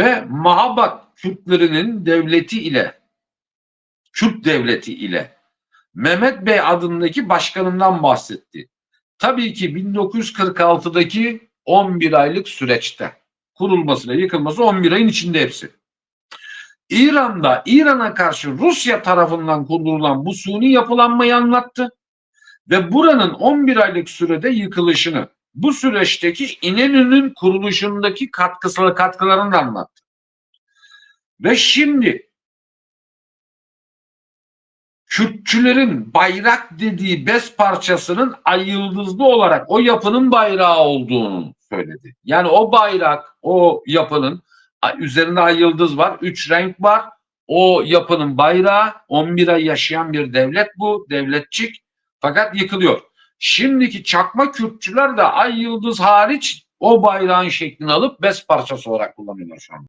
ve Mahabat Kürtlerinin devleti ile Kürt devleti ile Mehmet Bey adındaki başkanından bahsetti. Tabii ki 1946'daki 11 aylık süreçte kurulması ve yıkılması 11 ayın içinde hepsi. İran'da İran'a karşı Rusya tarafından kurulan bu suni yapılanmayı anlattı ve buranın 11 aylık sürede yıkılışını, bu süreçteki İnönü'nün kuruluşundaki katkısı katkılarını da anlattı. Ve şimdi Kürtçülerin bayrak dediği bez parçasının ay yıldızlı olarak o yapının bayrağı olduğunu söyledi. Yani o bayrak, o yapının üzerinde ay yıldız var, üç renk var. O yapının bayrağı 11 ay yaşayan bir devlet bu, devletçik fakat yıkılıyor. Şimdiki çakma Kürtçüler de ay yıldız hariç o bayrağın şeklini alıp bez parçası olarak kullanıyorlar şu an.